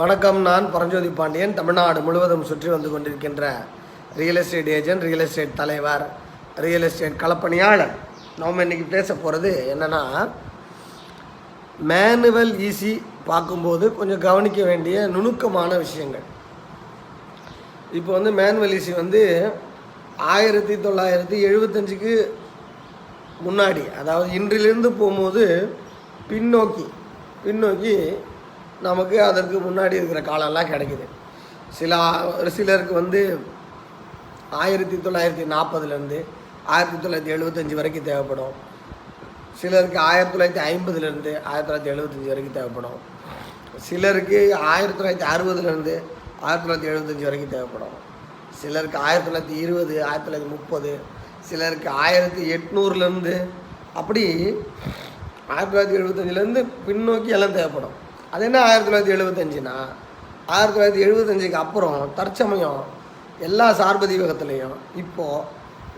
வணக்கம் நான் பரஞ்சோதி பாண்டியன். தமிழ்நாடு முழுவதும் சுற்றி வந்து கொண்டிருக்கின்ற real estate agent real estate தலைவர் ரியல் எஸ்டேட் களப்பணியாளர். நாம் இன்னைக்கு பேச போகிறது என்னென்னா மேனுவல் ஈஸி பார்க்கும்போது கொஞ்சம் கவனிக்க வேண்டிய நுணுக்கமான விஷயங்கள். இப்போ வந்து மேனுவல் ஈஸி வந்து ஆயிரத்தி தொள்ளாயிரத்தி எழுபத்தஞ்சுக்கு முன்னாடி அதாவது இன்றிலிருந்து போகும்போது பின்னோக்கி பின்னோக்கி நமக்கு அதற்கு முன்னாடி இருக்கிற காலம்லாம் கிடைக்குது. சில ஒரு சிலருக்கு வந்து ஆயிரத்தி தொள்ளாயிரத்தி நாற்பதுலேருந்து ஆயிரத்தி தொள்ளாயிரத்தி எழுபத்தஞ்சி வரைக்கும் தேவைப்படும். சிலருக்கு ஆயிரத்தி தொள்ளாயிரத்தி ஐம்பதுலேருந்து ஆயிரத்தி தொள்ளாயிரத்தி எழுபத்தஞ்சி வரைக்கும் தேவைப்படும். சிலருக்கு ஆயிரத்தி தொள்ளாயிரத்தி அறுபதுலேருந்து ஆயிரத்தி தொள்ளாயிரத்தி எழுபத்தஞ்சி வரைக்கும் தேவைப்படும். சிலருக்கு ஆயிரத்தி தொள்ளாயிரத்தி இருபது ஆயிரத்தி தொள்ளாயிரத்தி முப்பது சிலருக்கு ஆயிரத்தி எட்நூறுலேருந்து அப்படி ஆயிரத்தி தொள்ளாயிரத்தி எழுபத்தஞ்சிலேருந்து பின்னோக்கி எல்லாம் தேவைப்படும். அது என்ன ஆயிரத்தி தொள்ளாயிரத்தி எழுபத்தஞ்சுனா ஆயிரத்தி தொள்ளாயிரத்தி எழுபத்தஞ்சுக்கு அப்புறம் தற்சமயம் எல்லா சார்பதிவகத்துலேயும் இப்போது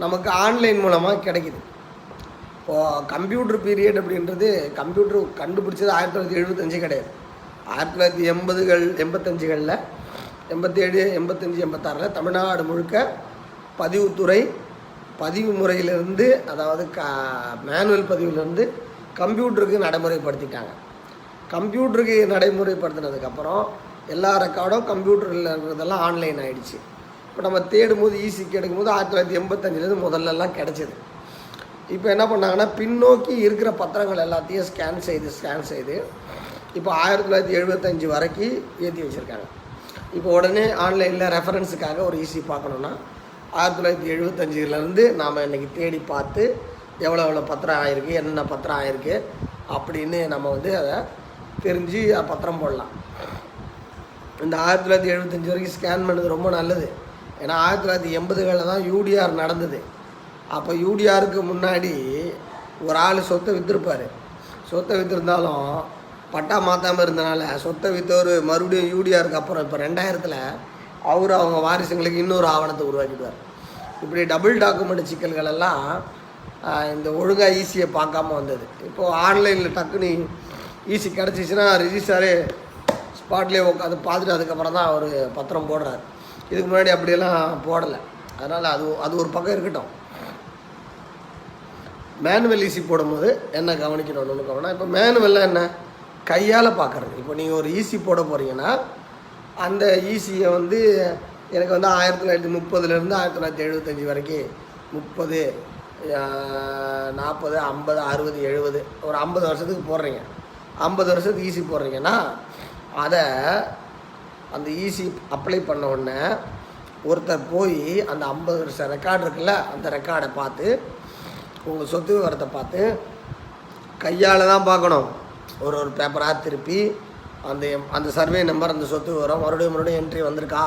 நமக்கு ஆன்லைன் மூலமாக கிடைக்குது. இப்போது கம்ப்யூட்டர் பீரியட் அப்படின்றது கம்ப்யூட்டர் கண்டுபிடிச்சது ஆயிரத்தி தொள்ளாயிரத்தி எழுபத்தஞ்சு கிடையாது. ஆயிரத்தி தொள்ளாயிரத்தி எண்பதுகள் எண்பத்தஞ்சுகளில் எண்பத்தேழு எண்பத்தஞ்சு எண்பத்தாறில் தமிழ்நாடு முழுக்க பதிவுத்துறை பதிவு முறையிலிருந்து அதாவது க மேனுவல் பதிவிலிருந்து கம்ப்யூட்டருக்கு நடைமுறைப்படுத்திட்டாங்க. கம்ப்யூட்டருக்கு நடைமுறைப்படுத்தினதுக்கப்புறம் எல்லா ரெக்கார்டும் கம்ப்யூட்டரில் இருக்கிறதெல்லாம் ஆன்லைன் ஆகிடுச்சு இப்போ நம்ம தேடும் போது கிடைக்கும் போது ஆயிரத்தி தொள்ளாயிரத்தி எண்பத்தஞ்சிலேருந்து முதல்லலாம் கிடச்சிது. இப்போ என்ன பண்ணாங்கன்னா பின்னோக்கி இருக்கிற பத்திரங்கள் எல்லாத்தையும் ஸ்கேன் செய்து ஸ்கேன் செய்து இப்போ ஆயிரத்தி தொள்ளாயிரத்தி எழுபத்தஞ்சு வரைக்கும் ஏற்றி வச்சுருக்காங்க. இப்போ உடனே ஆன்லைனில் ரெஃபரன்ஸுக்காக ஒரு ஈஸி பார்க்கணுன்னா ஆயிரத்தி தொள்ளாயிரத்தி எழுபத்தஞ்சிலேருந்து நாம் இன்றைக்கி தேடி பார்த்து எவ்வளோ எவ்வளோ பத்திரம் ஆயிருக்கு என்னென்ன பத்திரம் ஆயிருக்கு அப்படின்னு நம்ம வந்து அதை தெரிஞ்சு பத்திரம் போடலாம். இந்த ஆயிரத்தி தொள்ளாயிரத்தி எழுபத்தஞ்சி வரைக்கும் ஸ்கேன் பண்ணது ரொம்ப நல்லது. ஏன்னா ஆயிரத்தி தொள்ளாயிரத்தி எண்பதுகளில் தான் யூடிஆர் நடந்தது. அப்போ யூடிஆருக்கு முன்னாடி ஒரு ஆள் சொத்தை விற்றுருப்பார் சொத்தை விற்றுருந்தாலும் பட்டா மாற்றாமல் இருந்தனால சொத்தை விற்றவர் மறுபடியும் யூடிஆருக்கு அப்புறம் இப்போ ரெண்டாயிரத்தில் அவர் அவங்க வாரிசுங்களுக்கு இன்னொரு ஆவணத்தை உருவாக்கிடுவார். இப்படி டபுள் டாக்குமெண்ட் சிக்கல்கள் எல்லாம் இந்த ஒழுங்காக ஈஸியை பார்க்காம வந்தது. இப்போது ஆன்லைனில் டக்குன்னு ஈசி கிடச்சிச்சின்னா ரிஜிஸ்டாரே ஸ்பாட்லேயே உட்காந்து பார்த்துட்டு அதுக்கப்புறம் தான் அவர் பத்திரம் போடுறாரு. இதுக்கு முன்னாடி அப்படியெல்லாம் போடலை. அதனால் அது அது ஒரு பக்கம் இருக்கட்டும். மேனுவல் ஈசி போடும்போது என்ன கவனிக்கணும்னு கவனம் இப்போ மேனுவல்லாம் என்ன? கையால் பார்க்குறது. இப்போ நீங்கள் ஒரு ஈசி போட போகிறீங்கன்னா அந்த ஈசியை வந்து எனக்கு வந்து ஆயிரத்தி தொள்ளாயிரத்தி முப்பதுலேருந்து ஆயிரத்தி தொள்ளாயிரத்தி எழுபத்தஞ்சி வரைக்கும் முப்பது நாற்பது ஐம்பது அறுபது எழுபது ஒரு ஐம்பது வருஷத்துக்கு போடுறீங்க. ஐம்பது வருஷத்துக்கு ஈஸி போடுறீங்கன்னா அதை அந்த ஈசி அப்ளை பண்ண உடனே ஒருத்தர் போய் அந்த ஐம்பது வருஷம் ரெக்கார்டு இருக்குல்ல அந்த ரெக்கார்டை பார்த்து உங்கள் சொத்து விவரத்தை பார்த்து கையால் தான் பார்க்கணும். ஒரு ஒரு பேப்பராக திருப்பி அந்த அந்த சர்வே நம்பர் அந்த சொத்து விவரம் மறுபடியும் மறுபடியும் என்ட்ரி வந்திருக்கா?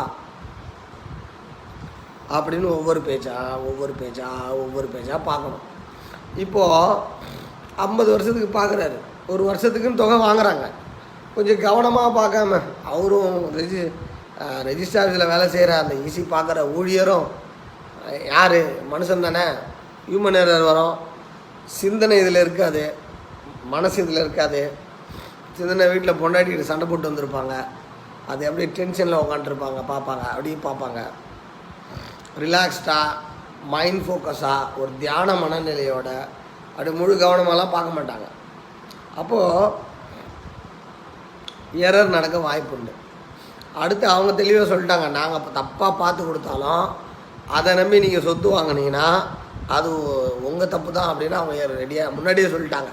அப்படின்னு ஒவ்வொரு பேஜா ஒவ்வொரு பேஜா ஒவ்வொரு பேஜாக பார்க்கணும். இப்போது ஐம்பது வருஷத்துக்கு பார்க்குறாரு. ஒரு வருஷத்துக்குன்னு தொகை வாங்குறாங்க. கொஞ்சம் கவனமாக பார்க்காம அவரும் ரெஜி ரெஜிஸ்டர் ஆஃபீஸில் வேலை செய்கிற அந்த ஈஸி பார்க்குற ஊழியரும் யார்? மனுஷன் தானே? ஹியூமன் எரர் வரும். சிந்தனை இதில் இருக்காது. மனசு இதில் இருக்காது. சிந்தனை வீட்டில் பொண்டாட்டிட்டு சண்டை போட்டு வந்திருப்பாங்க. அது அப்படியே டென்ஷனில் உட்காந்துருப்பாங்க பார்ப்பாங்க அப்படியே பார்ப்பாங்க. ரிலாக்ஸ்டாக மைண்ட் ஃபோக்கஸாக ஒரு தியான மனநிலையோட அப்படி முழு கவனமாலாம் பார்க்க மாட்டாங்க. அப்போது எரர் நடக்க வாய்ப்புண்டு. அடுத்து அவங்க தெளிவாக சொல்லிட்டாங்க நாங்கள் இப்போ தப்பாக பார்த்து கொடுத்தாலும் அதை நம்பி நீங்கள் சொத்து வாங்கினீங்கன்னா அது உங்கள் தப்பு தான் அப்படின்னு அவங்க ரெடியாக முன்னாடியே சொல்லிட்டாங்க.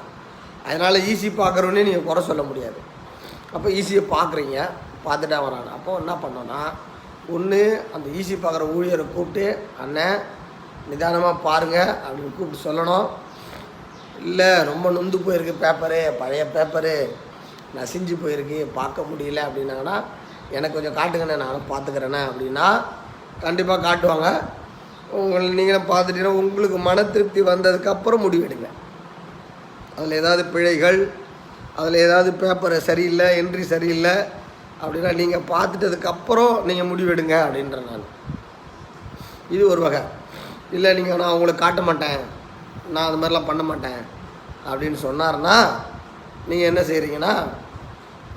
அதனால் ஈஸி பார்க்குறோன்னே நீங்கள் குறை சொல்ல முடியாது. அப்போ ஈஸியை பார்க்குறீங்க பார்த்துட்டா வராங்க. அப்போ என்ன பண்ணோன்னா ஒன்று அந்த ஈஸி பார்க்குற ஊழியரை கூப்பிட்டு அண்ணன் நிதானமாக பாருங்கள் அப்படின்னு கூப்பிட்டு சொல்லணும். இல்லை ரொம்ப நொந்து போயிருக்கு பேப்பரு பழைய பேப்பரு நசிஞ்சு போயிருக்கு பார்க்க முடியல அப்படின்னாங்கன்னா எனக்கு கொஞ்சம் காட்டுங்கண்ணே நானும் பார்த்துக்கிறேண்ணே அப்படின்னா கண்டிப்பாக காட்டுவாங்க. உங்களை நீங்களும் பார்த்துட்டீங்கன்னா உங்களுக்கு மன திருப்தி வந்ததுக்கப்புறம் முடிவெடுங்க அதில் ஏதாவது பிழைகள் அதில் ஏதாவது பேப்பர் சரியில்லை என்ட்ரி சரியில்லை அப்படின்னா நீங்கள் பார்த்துட்டதுக்கப்புறம் நீங்கள் முடிவெடுங்க அப்படின்ற நான். இது ஒரு வகை. இல்லை நீங்கள் நான் உங்களுக்கு காட்ட மாட்டேன். நான் அது மாதிரிலாம் பண்ண மாட்டேன் அப்படின்னு சொன்னார்னா நீங்கள் என்ன செய்கிறீங்கன்னா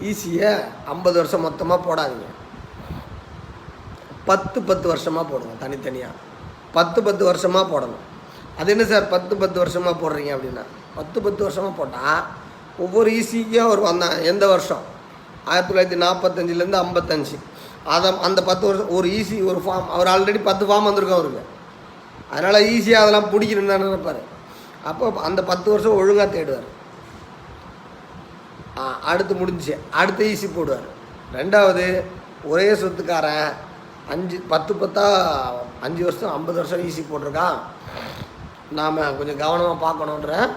ஈஸியை ஐம்பது வருஷம் மொத்தமாக போடாதீங்க. பத்து பத்து வருஷமாக போடுங்க தனித்தனியாக பத்து பத்து வருஷமாக போடணும். அது என்ன சார் பத்து பத்து வருஷமாக போடுறீங்க அப்படின்னா பத்து பத்து வருஷமாக போட்டால் ஒவ்வொரு ஈஸிக்கும் ஒரு வந்த எந்த வருஷம்? ஆயிரத்தி தொள்ளாயிரத்தி நாற்பத்தஞ்சிலேருந்து ஐம்பத்தஞ்சு. அதை அந்த பத்து வருஷம் ஒரு ஈஸி ஒரு ஃபார்ம் அவர் ஆல்ரெடி பத்து ஃபார்ம் வந்திருக்கும் அவருக்கு அதனால் ஈஸியாக அதெல்லாம் பிடிக்கணும்னு தான் நினைப்பார். அப்போ அந்த பத்து வருஷம் ஒழுங்காக தேடுவார். ஆ, அடுத்து முடிஞ்சிச்சு. அடுத்து ஈஸி போடுவார். ரெண்டாவது ஒரே சொத்துக்காரன் அஞ்சு பத்து பத்தா அஞ்சு வருஷம் ஐம்பது வருஷம் ஈஸி போட்டிருக்கான். நாம் கொஞ்சம் கவனமாக பார்க்கணுன்ற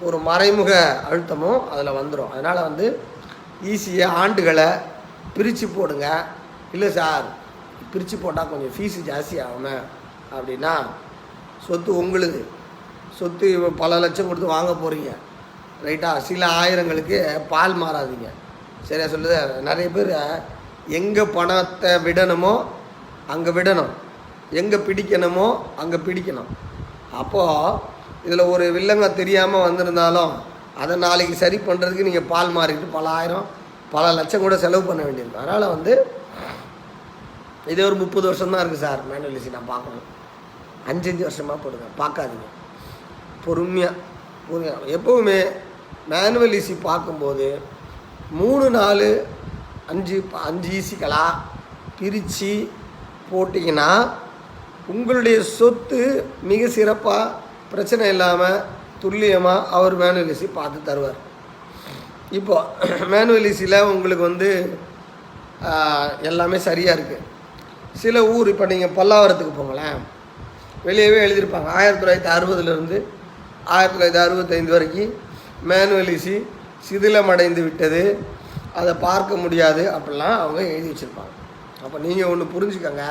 ஒரு மறைமுக அழுத்தமும் அதில் வந்துடும் அதனால் வந்து ஈஸியாக ஆண்டுகளை பிரித்து போடுங்க. இல்லை சார் பிரித்து போட்டால் கொஞ்சம் ஃபீஸு ஜாஸ்தி ஆகுமே அப்படின்னா சொத்து உங்களுது. சொத்து பல லட்சம் கொடுத்து வாங்க போகிறீங்க ரைட்டாக சில ஆயிரங்களுக்கு பால் மாறாதீங்க. சரியா சொல்லுது? நிறைய பேர் எங்கே பணத்தை விடணுமோ அங்கே விடணும். எங்கே பிடிக்கணுமோ அங்கே பிடிக்கணும். அப்போது இதில் ஒரு வில்லங்க தெரியாமல் வந்திருந்தாலும் அதை நாளைக்கு சரி பண்ணுறதுக்கு நீங்கள் பால் மாறிட்டு பல ஆயிரம் பல லட்சம் கூட செலவு பண்ண வேண்டியிருக்கும் அதனால் வந்து இது ஒரு முப்பது வருஷம்தான் இருக்குது சார். மேனுவலிசி நான் பார்க்கணும். அஞ்சஞ்சு வருஷமாக போடுங்க. பார்க்காதீங்க. பொறுமையாக பொறுமையாக எப்போவுமே மேனுவல் ஈசி பார்க்கும்போது மூணு நாலு அஞ்சு ப- அஞ்சு ஈசிக்களாக பிரித்து போட்டிங்கன்னா உங்களுடைய சொத்து மிக சிறப்பாக பிரச்சனை இல்லாமல் துல்லியமாக அவர் மேனுவல் ஈசி பார்த்து தருவார். இப்போ மேனுவல் ஈசியில் உங்களுக்கு வந்து எல்லாமே சரியாக இருக்குது சில ஊர் இப்போ நீங்கள் பல்லாவரத்துக்கு போங்களேன். வெளியவே எழுதியிருப்பாங்க. ஆயிரத்தி தொள்ளாயிரத்தி அறுபதுலேருந்து ஆயிரத்தி தொள்ளாயிரத்தி அறுபத்தைந்து வரைக்கும் மேனுவல் ஈஸி சிதிலமடைந்து விட்டது. அதை பார்க்க முடியாது அப்படிலாம் அவங்க எழுதி வச்சுருப்பாங்க. அப்போ நீங்கள் ஒன்று புரிஞ்சுக்கோங்க.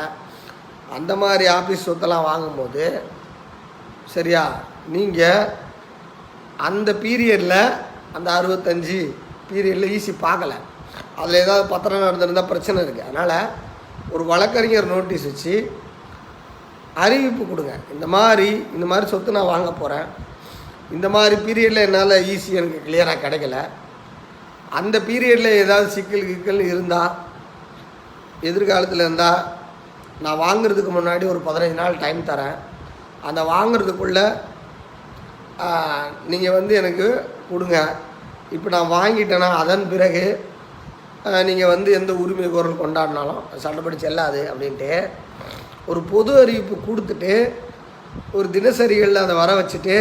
அந்த மாதிரி ஆஃபீஸ் சொத்தெல்லாம் வாங்கும்போது சரியா? நீங்கள் அந்த பீரியடில் அந்த அறுபத்தஞ்சு பீரியடில் ஈஸி பார்க்கல. அதில் ஏதாவது பத்திரம் நடந்திருந்தால் பிரச்சனை இருக்குது அதனால் ஒரு வழக்கறிஞர் நோட்டீஸ் வச்சு அறிவிப்பு கொடுங்க. இந்த மாதிரி இந்த மாதிரி சொத்து நான் வாங்க போகிறேன் இந்த மாதிரி பீரியடில் என்னால் ஈஸி எனக்கு கிளியராக கிடைக்கல. அந்த பீரியடில் ஏதாவது சிக்கல் கிக்கல் இருந்தால் எதிர்காலத்தில் இருந்தால் நான் வாங்குறதுக்கு முன்னாடி ஒரு பதினஞ்சு நாள் டைம் தரேன். அந்த வாங்குறதுக்குள்ளே நீங்கள் வந்து எனக்கு கொடுங்க. இப்போ நான் வாங்கிட்டேன்னா அதன் பிறகு நீங்கள் வந்து எந்த உரிமை குரல் கொண்டாடினாலும் சண்டைப்படி செல்லாது அப்படின்ட்டு ஒரு பொது அறிவிப்பு கொடுத்துட்டு ஒரு தினசரிகளில் அதை வர வச்சுட்டு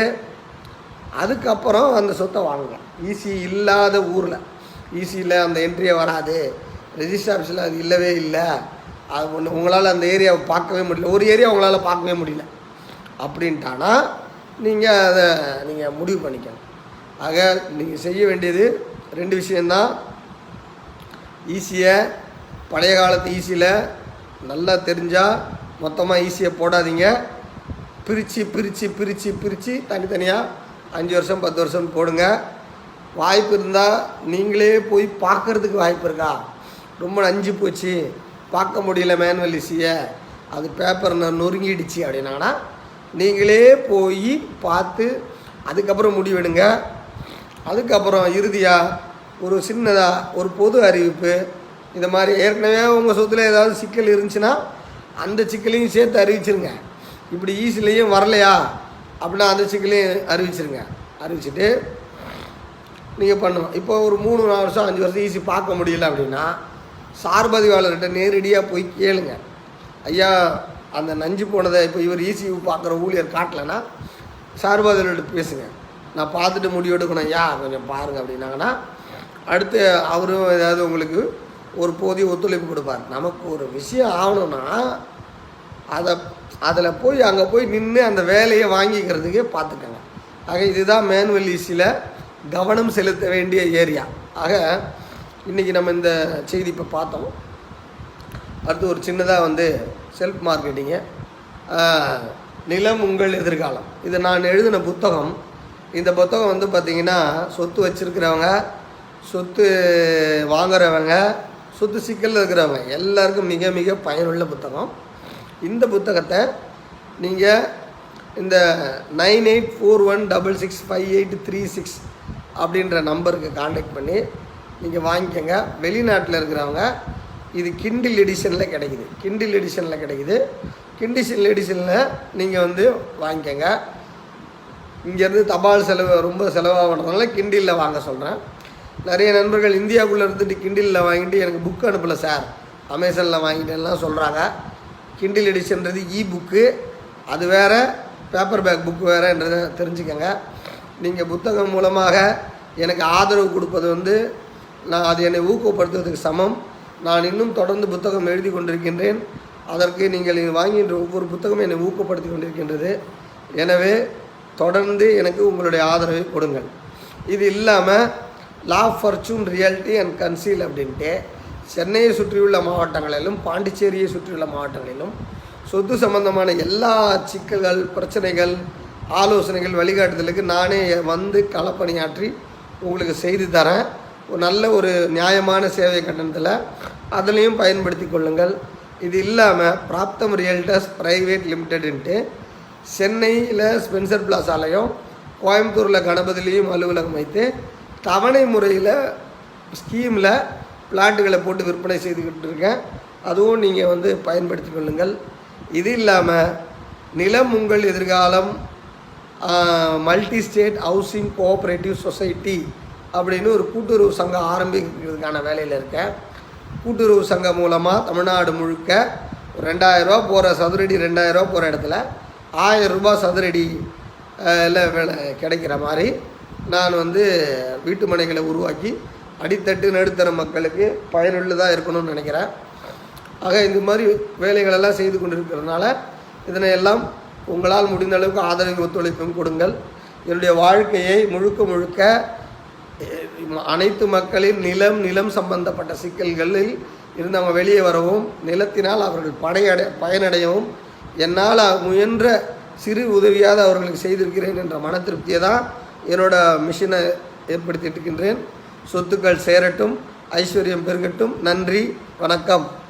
அதுக்கப்புறம் அந்த சொத்தை வாங்கலாம் ஈஸி இல்லாத ஊரில். ஈசியில் அந்த என்ட்ரியே வராது. ரெஜிஸ்டர் ஆஃபீஸில் அது இல்லவே இல்லை. அது ஒன்று உங்களால் அந்த ஏரியாவை பார்க்கவே முடியல. ஒரு ஏரியா உங்களால் பார்க்கவே முடியல. அப்படின்ட்டானா நீங்கள் அதை நீங்கள் முடிவு பண்ணிக்கணும். ஆக நீங்கள் செய்ய வேண்டியது ரெண்டு விஷயந்தான் ஈஸியை e பழைய காலத்து ஈஸியில் நல்லா தெரிஞ்சால் மொத்தமாக ஈஸியாக போடாதீங்க. பிரித்து பிரித்து பிரித்து பிரித்து தனித்தனியாக அஞ்சு வருஷம் பத்து வருஷம் போடுங்க. வாய்ப்பு இருந்தால் நீங்களே போய் பார்க்கறதுக்கு வாய்ப்பு இருக்கா? ரொம்ப நஞ்சு போச்சு. பார்க்க முடியல மேனுவல் ஈஸியை அது பேப்பர் நான் நொறுங்கிடுச்சு அப்படின்னாங்கன்னா நீங்களே போய் பார்த்து அதுக்கப்புறம் முடிவெடுங்க. அதுக்கப்புறம் இறுதியாக ஒரு சின்னதாக ஒரு பொது அறிவிப்பு. இந்த மாதிரி ஏற்கனவே உங்கள் சொத்துல ஏதாவது சிக்கல் இருந்துச்சுன்னா அந்த சிக்கலையும் சேர்த்து அறிவிச்சிருங்க. இப்படி ஈஸிலையும் வரலையா? அப்படின்னா அந்த சிக்கலையும் அறிவிச்சிருங்க. அறிவிச்சிட்டு நீங்கள் பண்ணணும். இப்போ ஒரு மூணு நாலு வருஷம் அஞ்சு வருஷம் ஈஸி பார்க்க முடியல அப்படின்னா சார்பதிவாளர்கிட்ட நேரடியாக போய் கேளுங்க. ஐயா அந்த நஞ்சு போனதை இப்போ இவர் ஈசி பார்க்குற ஊழியர் காட்டலைன்னா சார்பதிவாளர்கிட்ட பேசுங்க. நான் பார்த்துட்டு முடிவு எடுக்கணும் ஐயா கொஞ்சம் பாருங்கள் அப்படின்னாங்கன்னா அடுத்து அவரும் ஏதாவது உங்களுக்கு ஒரு போதிய ஒத்துழைப்பு கொடுப்பார். நமக்கு ஒரு விஷயம் ஆகணும்னா அதை அதில் போய் அங்கே போய் நின்று அந்த வேலையை வாங்கிக்கிறதுக்கே பார்த்துக்கங்க. ஆக இதுதான் மேனுவல் ஈஸியில் கவனம் செலுத்த வேண்டிய ஏரியா ஆக இன்றைக்கி நம்ம இந்த செய்தி இப்போ பார்த்தோம். அடுத்து ஒரு சின்னதாக வந்து செல்ஃப் மார்க்கெட்டிங்கு நிலம் உங்கள் எதிர்காலம். இது நான் எழுதின புத்தகம். இந்த புத்தகம் வந்து பார்த்திங்கன்னா சொத்து வச்சுருக்கிறவங்க சொத்து வாங்குறவங்க சொத்து சிக்கலில் இருக்கிறவங்க. எல்லாருக்கும் மிக மிக பயனுள்ள புத்தகம். இந்த புத்தகத்தை நீங்கள் இந்த nine eight four one double six five eight three six அப்படின்ற நம்பருக்கு காண்டாக்ட் பண்ணி நீங்கள் வாங்கிக்கோங்க. வெளிநாட்டில் இருக்கிறவங்க இது கிண்டில் எடிஷனில் கிடைக்குது. கிண்டில் எடிஷனில் கிடைக்குது. கிண்டிஷன் எடிஷனில் நீங்கள் வந்து வாங்கிக்கோங்க. இங்கேருந்து தபால் செலவு ரொம்ப செலவாகிறதுனால கிண்டிலில் வாங்க சொல்கிறேன் நிறைய நண்பர்கள் இந்தியாவுக்குள்ளே இருந்துட்டு கிண்டிலில் வாங்கிட்டு எனக்கு புக் அனுப்பலை சார் அமேசானில் வாங்கிட்டேன்லாம் சொல்கிறாங்க கிண்டில் எடிஷன்றது இ புக்கு அது வேறு பேப்பர் பேக் புக் வேறுன்றதை தெரிஞ்சுக்கோங்க. நீங்கள் புத்தகம் மூலமாக எனக்கு ஆதரவு கொடுப்பது வந்து நான் அது என்னை ஊக்கப்படுத்துவதற்கு சமம். நான் இன்னும் தொடர்ந்து புத்தகம் எழுதி கொண்டிருக்கின்றேன். அதற்கு நீங்கள் வாங்கின்ற வாங்குகின்ற ஒவ்வொரு புத்தகமும் என்னை ஊக்கப்படுத்தி கொண்டிருக்கின்றது. எனவே தொடர்ந்து எனக்கு உங்களுடைய ஆதரவை கொடுங்கள். இது இல்லாமல் லா ஃபர்ச்சூன் ரியாலிட்டி அண்ட் கன்சீல் அப்படின்ட்டு சென்னையை சுற்றியுள்ள மாவட்டங்களிலும் பாண்டிச்சேரியை சுற்றியுள்ள மாவட்டங்களிலும் சொத்து சம்பந்தமான எல்லா சிக்கல்கள் பிரச்சனைகள் ஆலோசனைகள் வழிகாட்டுதலுக்கு நானே வந்து களப்பணியாற்றி உங்களுக்கு செய்து தரேன். ஒரு நல்ல ஒரு நியாயமான சேவை கட்டணத்தில் அதுலேயும் பயன்படுத்தி கொள்ளுங்கள். இது இல்லாமல் பிராப்தம் ரியல்டர்ஸ் ப்ரைவேட் லிமிடெடுன்ட்டு சென்னையில் ஸ்பென்சர் பிளாசாலையும் கோயம்புத்தூரில் கணபதிலையும் அலுவலகம் வைத்து தவணை முறையில் ஸ்கீமில் பிளாட்டுகளை போட்டு விற்பனை செய்துக்கிட்டு இருக்கேன் அதுவும் நீங்கள் வந்து பயன்படுத்தி கொள்ளுங்கள். இது இல்லாமல் நிலம் உங்கள் எதிர்காலம் multi state housing cooperative society அப்படின்னு ஒரு கூட்டுறவு சங்கம் ஆரம்பிக்கிறதுக்கான வேலையில் இருக்கேன். கூட்டுறவு சங்கம் மூலமாக தமிழ்நாடு முழுக்க ரெண்டாயிரரூபா போகிற சதுரடி ரெண்டாயிரரூபா போகிற இடத்துல ஆயிரம் ரூபாய் சதுரடி இல்லை வேலை கிடைக்கிற மாதிரி நான் வந்து வீட்டு மனைகளை உருவாக்கி அடித்தட்டு நடுத்தர மக்களுக்கு பயனுள்ளதாக இருக்கணும்னு நினைக்கிறேன். ஆக இந்த மாதிரி வேலைகளெல்லாம் செய்து கொண்டிருக்கிறதுனால இதனை எல்லாம் உங்களால் முடிந்த அளவுக்கு ஆதரவு ஒத்துழைப்பும் கொடுங்கள். என்னுடைய வாழ்க்கையை முழுக்க முழுக்க அனைத்து மக்களின் நிலம் நிலம் சம்பந்தப்பட்ட சிக்கல்களில் இருந்து அவங்க வெளியே வரவும் நிலத்தினால் அவர்கள் படையடை பயனடையவும் என்னால் முயன்ற சிறு உதவியாக அவர்களுக்கு செய்திருக்கிறேன் என்ற மன திருப்தியை தான் என்னோட மிஷினை ஏற்படுத்திட்டு இருக்கின்றேன். சொத்துக்கள் சேரட்டும் ஐஸ்வர்யம் பெருகட்டும். நன்றி வணக்கம்.